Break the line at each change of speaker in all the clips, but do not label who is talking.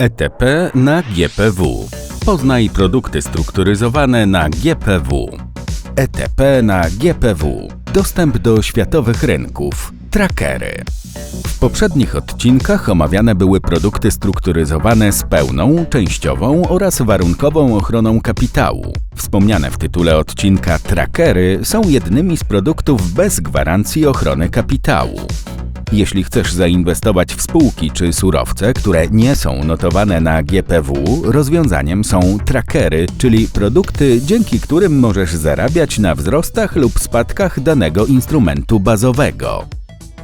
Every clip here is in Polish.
ETP na GPW. Poznaj produkty strukturyzowane na GPW. ETP na GPW. Dostęp do światowych rynków. Trackery. W poprzednich odcinkach omawiane były produkty strukturyzowane z pełną, częściową oraz warunkową ochroną kapitału. Wspomniane w tytule odcinka trackery są jednymi z produktów bez gwarancji ochrony kapitału. Jeśli chcesz zainwestować w spółki czy surowce, które nie są notowane na GPW, rozwiązaniem są trackery, czyli produkty, dzięki którym możesz zarabiać na wzrostach lub spadkach danego instrumentu bazowego.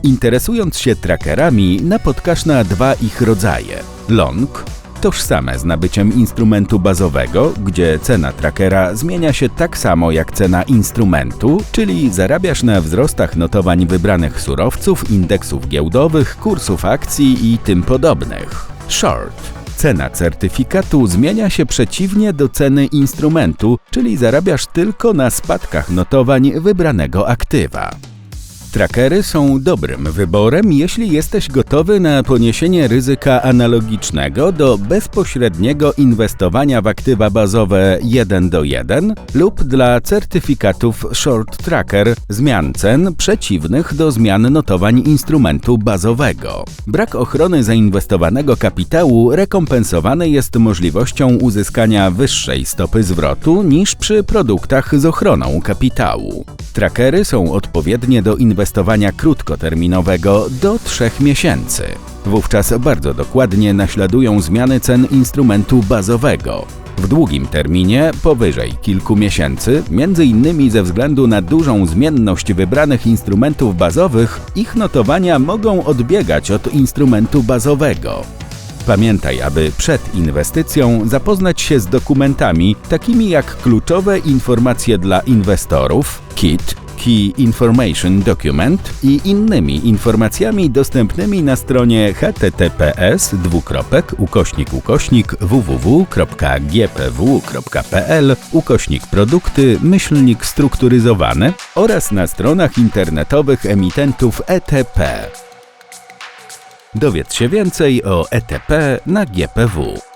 Interesując się trackerami, napotkasz na dwa ich rodzaje. Long tożsame z nabyciem instrumentu bazowego, gdzie cena trackera zmienia się tak samo jak cena instrumentu, czyli zarabiasz na wzrostach notowań wybranych surowców, indeksów giełdowych, kursów akcji i tym podobnych. Short Cena certyfikatu zmienia się przeciwnie do ceny instrumentu, czyli zarabiasz tylko na spadkach notowań wybranego aktywa. Trackery są dobrym wyborem, jeśli jesteś gotowy na poniesienie ryzyka analogicznego do bezpośredniego inwestowania w aktywa bazowe 1 do 1 lub dla certyfikatów Short Tracker zmian cen przeciwnych do zmian notowań instrumentu bazowego. Brak ochrony zainwestowanego kapitału rekompensowany jest możliwością uzyskania wyższej stopy zwrotu niż przy produktach z ochroną kapitału. Trackery są odpowiednie do inwestowania krótkoterminowego do 3 miesięcy. Wówczas bardzo dokładnie naśladują zmiany cen instrumentu bazowego. W długim terminie, powyżej kilku miesięcy, między innymi ze względu na dużą zmienność wybranych instrumentów bazowych, ich notowania mogą odbiegać od instrumentu bazowego. Pamiętaj, aby przed inwestycją zapoznać się z dokumentami takimi jak kluczowe informacje dla inwestorów, KIT, Key Information Document i innymi informacjami dostępnymi na stronie https ukośnik ukośnik www.gpw.pl ukośnik produkty myślnik strukturyzowane oraz na stronach internetowych emitentów ETP. Dowiedz się więcej o ETP na GPW.